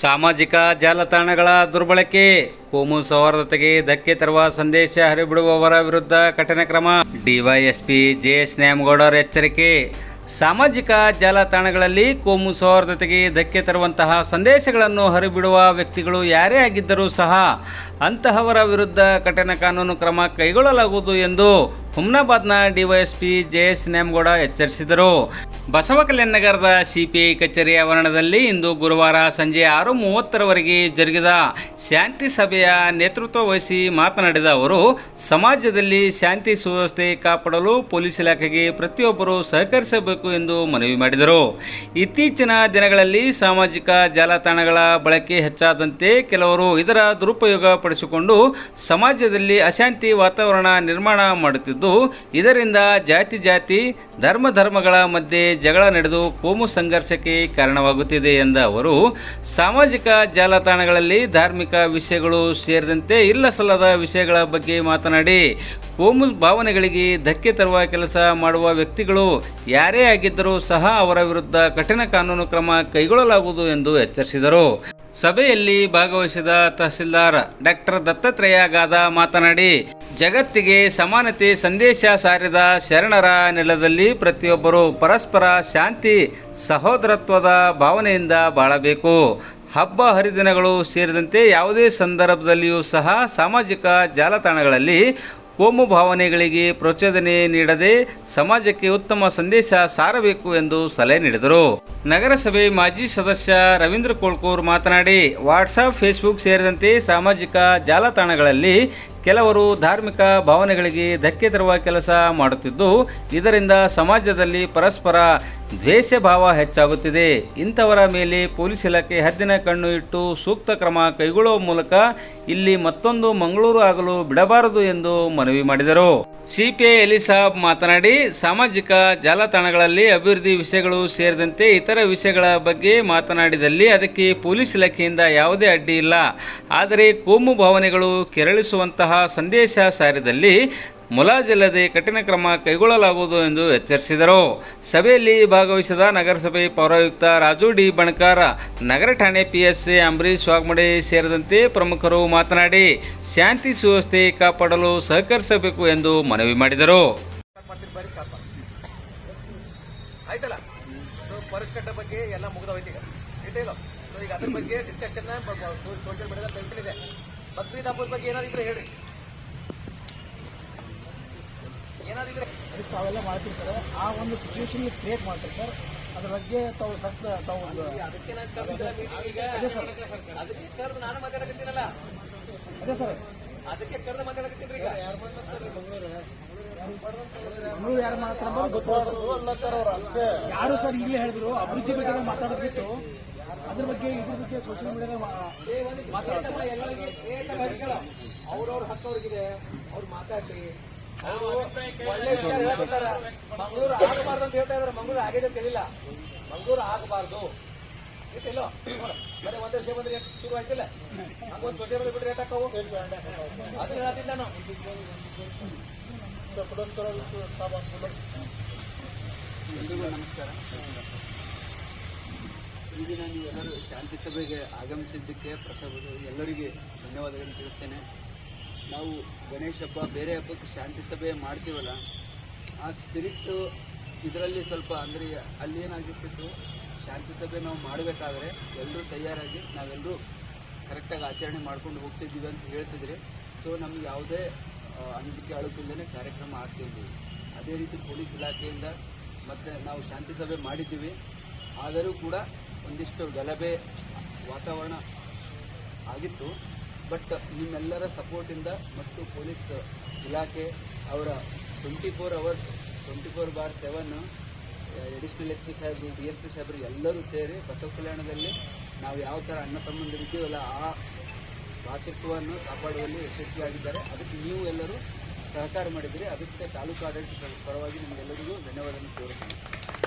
ಸಾಮಾಜಿಕ ಜಾಲತಾಣಗಳ ದುರ್ಬಳಕೆ. ಕೋಮು ಸೌಹಾರ್ದತೆಗೆ ಧಕ್ಕೆ ತರುವ ಸಂದೇಶ ಹರಿಬಿಡುವವರ ವಿರುದ್ಧ ಕಠಿಣ ಕ್ರಮ. ಡಿವೈಎಸ್ಪಿ ಜೆಎಸ್ ನ್ಯಾಮಗೌಡರ ಎಚ್ಚರಿಕೆ. ಸಾಮಾಜಿಕ ಜಾಲತಾಣಗಳಲ್ಲಿ ಕೋಮು ಸೌಹಾರ್ದತೆಗೆ ಧಕ್ಕೆ ತರುವಂತಹ ಸಂದೇಶಗಳನ್ನು ಹರಿಬಿಡುವ ವ್ಯಕ್ತಿಗಳು ಯಾರೇ ಆಗಿದ್ದರೂ ಸಹ ಅಂತಹವರ ವಿರುದ್ಧ ಕಠಿಣ ಕಾನೂನು ಕ್ರಮ ಕೈಗೊಳ್ಳಲಾಗುವುದು ಎಂದು ಹುಮ್ನಾಬಾದ್ನ ಡಿವೈಎಸ್ಪಿ ಜೆಎಸ್ ನ್ಯಾಮಗೌಡ ಎಚ್ಚರಿಸಿದರು. ಬಸವ ಕಲ್ಯಾಣ ನಗರದ ಸಿಪಿಐ ಕಚೇರಿ ಆವರಣದಲ್ಲಿ ಇಂದು ಗುರುವಾರ ಸಂಜೆ ಆರು ಮೂವತ್ತರವರೆಗೆ ಜರುಗಿದ ಶಾಂತಿ ಸಭೆಯ ನೇತೃತ್ವ ವಹಿಸಿ ಮಾತನಾಡಿದ ಅವರು, ಸಮಾಜದಲ್ಲಿ ಶಾಂತಿ ಸುವ್ಯವಸ್ಥೆ ಕಾಪಾಡಲು ಪೊಲೀಸ್ ಇಲಾಖೆಗೆ ಪ್ರತಿಯೊಬ್ಬರು ಸಹಕರಿಸಬೇಕು ಎಂದು ಮನವಿ ಮಾಡಿದರು. ಇತ್ತೀಚಿನ ದಿನಗಳಲ್ಲಿ ಸಾಮಾಜಿಕ ಜಾಲತಾಣಗಳ ಬಳಕೆ ಹೆಚ್ಚಾದಂತೆ ಕೆಲವರು ಇದರ ದುರುಪಯೋಗ ಸಮಾಜದಲ್ಲಿ ಅಶಾಂತಿ ವಾತಾವರಣ ನಿರ್ಮಾಣ ಮಾಡುತ್ತಿದ್ದು ಇದರಿಂದ ಜಾತಿ ಜಾತಿ, ಧರ್ಮ ಧರ್ಮಗಳ ಮಧ್ಯೆ ಜಗಳ ನಡೆದು ಕೋಮು ಸಂಘರ್ಷಕ್ಕೆ ಕಾರಣವಾಗುತ್ತಿದೆ ಎಂದ ಅವರು, ಸಾಮಾಜಿಕ ಜಾಲತಾಣಗಳಲ್ಲಿ ಧಾರ್ಮಿಕ ವಿಷಯಗಳು ಸೇರಿದಂತೆ ಇಲ್ಲ ಸಲ್ಲದ ವಿಷಯಗಳ ಬಗ್ಗೆ ಮಾತನಾಡಿ, ಕೋಮು ಭಾವನೆಗಳಿಗೆ ಧಕ್ಕೆ ತರುವ ಕೆಲಸ ಮಾಡುವ ವ್ಯಕ್ತಿಗಳು ಯಾರೇ ಆಗಿದ್ದರೂ ಸಹ ಅವರ ವಿರುದ್ಧ ಕಠಿಣ ಕಾನೂನು ಕ್ರಮ ಕೈಗೊಳ್ಳಲಾಗುವುದು ಎಂದು ಎಚ್ಚರಿಸಿದರು. ಸಭೆಯಲ್ಲಿ ಭಾಗವಹಿಸಿದ ತಹಸೀಲ್ದಾರ್ ಡಾಕ್ಟರ್ ದತ್ತಾತ್ರೇಯ ಗಾದ ಮಾತನಾಡಿ ಜಗತ್ತಿಗೆ ಸಮಾನತೆ ಸಂದೇಶ ಸಾರಿದ ಶರಣರ ನೆಲದಲ್ಲಿ ಪ್ರತಿಯೊಬ್ಬರು ಪರಸ್ಪರ ಶಾಂತಿ, ಸಹೋದರತ್ವದ ಭಾವನೆಯಿಂದ ಬಾಳಬೇಕು. ಹಬ್ಬ ಹರಿದಿನಗಳು ಸೇರಿದಂತೆ ಯಾವುದೇ ಸಂದರ್ಭದಲ್ಲಿಯೂ ಸಹ ಸಾಮಾಜಿಕ ಜಾಲತಾಣಗಳಲ್ಲಿ ಕೋಮು ಭಾವನೆಗಳಿಗೆ ಪ್ರಚೋದನೆ ನೀಡದೆ ಸಮಾಜಕ್ಕೆ ಉತ್ತಮ ಸಂದೇಶ ಸಾರಬೇಕು ಎಂದು ಸಲಹೆ ನೀಡಿದರು. ನಗರಸಭೆ ಮಾಜಿ ಸದಸ್ಯ ರವೀಂದ್ರ ಕೋಳ್ಕೂರ್ ಮಾತನಾಡಿ ವಾಟ್ಸಪ್ ಫೇಸ್ಬುಕ್ ಸೇರಿದಂತೆ ಸಾಮಾಜಿಕ ಜಾಲತಾಣಗಳಲ್ಲಿ ಕೆಲವರು ಧಾರ್ಮಿಕ ಭಾವನೆಗಳಿಗೆ ಧಕ್ಕೆ ತರುವ ಕೆಲಸ ಮಾಡುತ್ತಿದ್ದು, ಇದರಿಂದ ಸಮಾಜದಲ್ಲಿ ಪರಸ್ಪರ ದ್ವೇಷ ಭಾವ ಹೆಚ್ಚಾಗುತ್ತಿದೆ. ಇಂಥವರ ಮೇಲೆ ಪೊಲೀಸ್ ಇಲಾಖೆ ಹದ್ದಿನ ಕಣ್ಣು ಇಟ್ಟು ಸೂಕ್ತ ಕ್ರಮ ಕೈಗೊಳ್ಳುವ ಮೂಲಕ ಇಲ್ಲಿ ಮತ್ತೊಂದು ಮಂಗಳೂರು ಆಗಲು ಬಿಡಬಾರದು ಎಂದು ಮನವಿ ಮಾಡಿದರು. ಸಿಪಿಐ ಎಲಿಸಾಬ್ ಮಾತನಾಡಿ, ಸಾಮಾಜಿಕ ಜಾಲತಾಣಗಳಲ್ಲಿ ಅಭಿವೃದ್ಧಿ ವಿಷಯಗಳು ಸೇರಿದಂತೆ ಇತರ ವಿಷಯಗಳ ಬಗ್ಗೆ ಮಾತನಾಡಿದಲ್ಲಿ ಅದಕ್ಕೆ ಪೊಲೀಸ್ ಇಲಾಖೆಯಿಂದ ಯಾವುದೇ ಅಡ್ಡಿ ಇಲ್ಲ. ಆದರೆ ಕೋಮು ಭಾವನೆಗಳು ಕೆರಳಿಸುವಂತಹ ಸಂದೇಶ ಸಾರಿದಲ್ಲಿ ಮುಲಾಜಿಲ್ಲದೆ ಕಠಿಣ ಕ್ರಮ ಕೈಗೊಳ್ಳಲಾಗುವುದು ಎಂದು ಎಚ್ಚರಿಸಿದರು. ಸಭೆಯಲ್ಲಿ ಭಾಗವಹಿಸಿದ ನಗರಸಭೆ ಪೌರಾಯುಕ್ತ ರಾಜು ಡಿ ಬಣಕಾರ, ನಗರ ಠಾಣೆ ಪಿಎಸ್ಸಿ ಅಂಬರೀಶ್ ವಾಗ್ಮಡೆ ಸೇರಿದಂತೆ ಪ್ರಮುಖರು ಮಾತನಾಡಿ, ಶಾಂತಿ ಸುವ್ಯವಸ್ಥೆ ಕಾಪಾಡಲು ಸಹಕರಿಸಬೇಕು ಎಂದು ಮನವಿ ಮಾಡಿದರು. ಬಗ್ಗೆ ಎಲ್ಲ ಬಗ್ಗೆ ಏನಾದಿದ್ರೆ ಹೇಳಿ ಏನಾದಿದ್ರೆ ಅದಕ್ಕೆ ತಾವೆಲ್ಲ ಮಾಡ್ತೀವಿ ಸರ್? ಆ ಒಂದು ಸಿಚುವೇಶನ್ ಕ್ರಿಯೇಟ್ ಮಾಡ್ತೀವಿ ಸರ್. ಅದ್ರ ಬಗ್ಗೆ ತಾವು ಸತ್ತ ತಾವು ಒಂದು ಅದಕ್ಕೆ ನಾನು meeting ಈಗ ಅದಕ್ಕೆ ಕರೆದು ನಾನು ಮಾತಾಡಕತ್ತೀನಲ್ಲ. ಅದೇ ಸರ್. ಅದಕ್ಕೆ ಕರೆದು ಮಾತಾಡಕತ್ತೀನಿ ಈಗ. ಮಂಗಳೂರು ಯಾರು ಮಾತಾಡ್ತಾರೆ ಗೊತ್ತು ಯಾರು ಸರ್ ಇಲ್ಲಿ ಹೇಳಿದ್ರು? ಅಭಿವೃದ್ಧಿ ಬಗ್ಗೆ ಮಾತಾಡೋದಿತ್ತು? ಅದ್ರ ಬಗ್ಗೆ ಇದ್ರ ಬಗ್ಗೆ ಸೋಷಿಯಲ್ ಮೀಡಿಯಾದಾಗ ಮಾತಾಡೋದು ಎಲ್ಲರಿಗೆ ಅವ್ರವ್ರ ಹಸ್ತವ್ರಿಗಿದೆ ಅವ್ರಿಗಿದೆ ಅವ್ರು ಮಾತಾಡ್ಲಿ. ಒಳ್ಳೆ ವಿಚಾರ ಹೇಳ್ತಾರೆ ಮಂಗಳೂರು ಆಗಬಾರ್ದು ಅಂತ ಹೇಳ್ತಾ ಇದಾರೆ ಮಂಗಳೂರು ಆಗಿದೆ ಅಂತ ಹೇಳಿಲ್ಲ ಮಂಗಳೂರು ಆಗಬಾರ್ದು ಇಟ್ಟಿಲ್ಲೋ ಬರೀ ಒಂದ್ ವರ್ಷ ಬಂದ್ರೆ ಶುರು ಆಯ್ತಿಲ್ಲ ಹಂಗೊಂದು ವರ್ಷ ಬಂದ್ರೆ ಬಿಟ್ಟು ರೇಟ್ ಹಾಕವು ಅದು ಹೇಳತ್ತೀನಿ ನಾನು ಎಲ್ರಿಗೂ ನಮಸ್ಕಾರ ಈ ದಿನ ನೀವೆಲ್ಲರೂ ಶಾಂತಿ ಸಭೆಗೆ ಆಗಮಿಸಿದ್ದಕ್ಕೆ ಪ್ರಸಾದ ಎಲ್ಲರಿಗೆ ಧನ್ಯವಾದಗಳನ್ನು ತಿಳಿಸ್ತೇನೆ. ನಾವು ಗಣೇಶ ಹಬ್ಬ, ಬೇರೆ ಹಬ್ಬಕ್ಕೆ ಶಾಂತಿ ಸಭೆ ಮಾಡ್ತೀವಲ್ಲ, ಆ ಸ್ಪಿರಿಟ್ ಇದರಲ್ಲಿ ಸ್ವಲ್ಪ ಅಂದರೆ ಅಲ್ಲಿ ಏನಾಗಿರ್ತಿತ್ತು, ಶಾಂತಿ ಸಭೆ ನಾವು ಮಾಡಬೇಕಾದ್ರೆ ಎಲ್ಲರೂ ತಯಾರಾಗಿ ನಾವೆಲ್ಲರೂ ಕರೆಕ್ಟಾಗಿ ಆಚರಣೆ ಮಾಡ್ಕೊಂಡು ಹೋಗ್ತಿದ್ದೀವಿ ಅಂತ ಹೇಳ್ತಿದ್ರಿ ಸೊ ನಮ್ಗೆ ಯಾವುದೇ ಅಂಜಿಕೆ ಅಳುಕಿಲ್ಲದೆ ಕಾರ್ಯಕ್ರಮ ಆಗ್ತಿದ್ವಿ ಅದೇ ರೀತಿ ಪೊಲೀಸ್ ಇಲಾಖೆಯಿಂದ ಮತ್ತು ನಾವು ಶಾಂತಿ ಸಭೆ ಮಾಡಿದ್ದೀವಿ. ಆದರೂ ಕೂಡ ಒಂದಿಷ್ಟು ಗಲಭೆ ವಾತಾವರಣ ಆಗಿತ್ತು. ಬಟ್ ನಿಮ್ಮೆಲ್ಲರ ಸಪೋರ್ಟಿಂದ ಮತ್ತು ಪೊಲೀಸ್ ಇಲಾಖೆ ಅವರ twenty four hours twenty four bar seven additional S P ಸಾಹೇಬರು ಡಿ ಎಸ್ ಪಿ ಸಾಹೇಬರು ಎಲ್ಲರೂ ಸೇರಿ ಬಸವ ಕಲ್ಯಾಣದಲ್ಲಿ ನಾವು ಯಾವ ಥರ ಅಣ್ಣ ತಮ್ಮಂದಿರಿದ್ದೀವಲ್ಲ ಆ ಭಾತೃತ್ವವನ್ನು ಕಾಪಾಡುವಲ್ಲಿ ಯಶಸ್ವಿಯಾಗಿದ್ದಾರೆ. ಅದಕ್ಕೆ ನೀವು ಎಲ್ಲರೂ ಸಹಕಾರ ಮಾಡಿದಿರಿ ಅದಕ್ಕೆ ತಾಲೂಕು ಆಡಳಿತ ಪರವಾಗಿ ನಿಮಗೆಲ್ಲರಿಗೂ ಧನ್ಯವಾದವನ್ನು ಕೋರುತ್ತೇನೆ